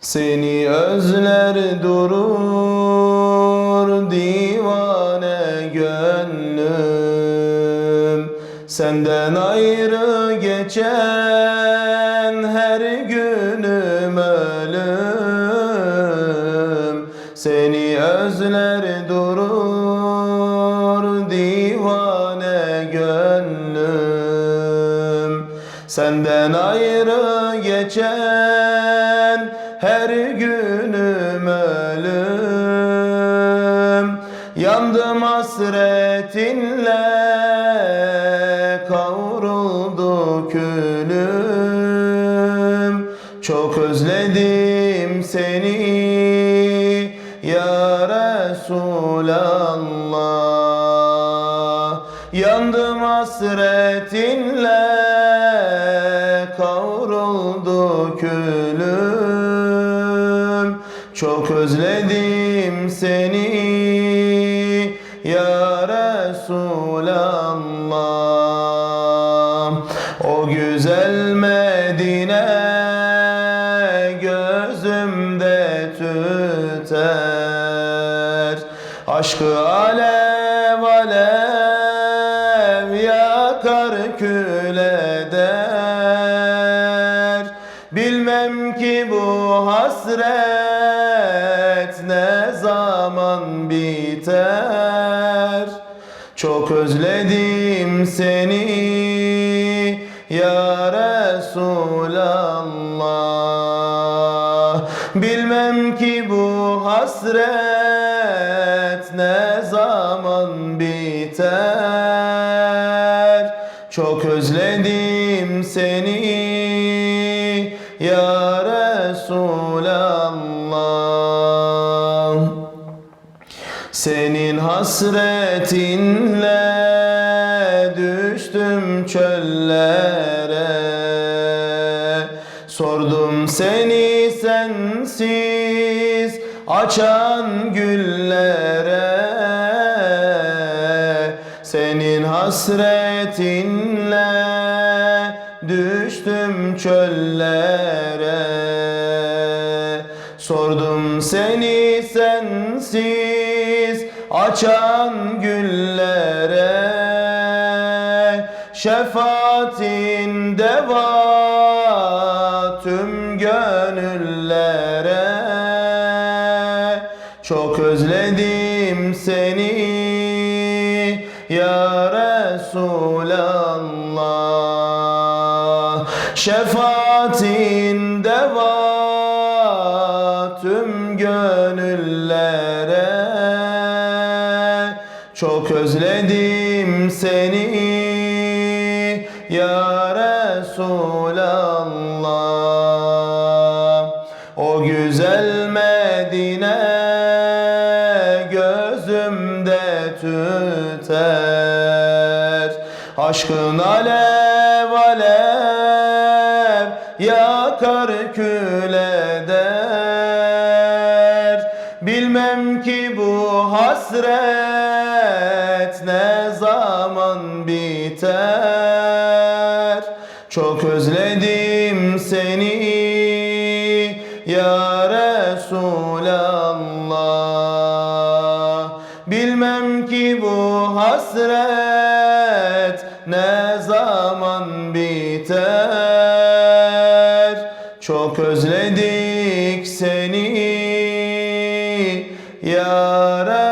Seni özler durur divane gönlüm. Senden ayrı geçen her günüm ölüm. Seni özler durur divane gönlüm. Senden ayrı geçen ölüm Yandım hasretinle kavruldu külüm. Çok özledim seni ya Resulallah. Yandım hasretinle kavruldu külüm Çok özledim seni ya Resulallah. O güzel Medine gözümde tüter. Aşkı alev alev Bilmem ki bu hasret ne zaman biter. Çok özledim seni ya Resulallah. Bilmem ki bu hasret ne zaman biter. Çok özledim seni Resulallah senin hasretinle düştüm çöllere. Sordum seni sensiz açan güllere. Senin hasretinle düştüm çöllere seni sensiz açan güllere Şefaatin deva tüm gönüllere. Çok özledim seni ya Resulallah. Şefaatin deva Çok özledim seni ya Resulallah. O güzel Medine gözümde tüter. Aşkın alev alev yakar kül eder Bilmem ki bu hasret ne zaman biter? Çok özledim seni ya Resulallah. Bilmem ki bu hasret ne zaman biter? Çok özledik seni ya Resulallah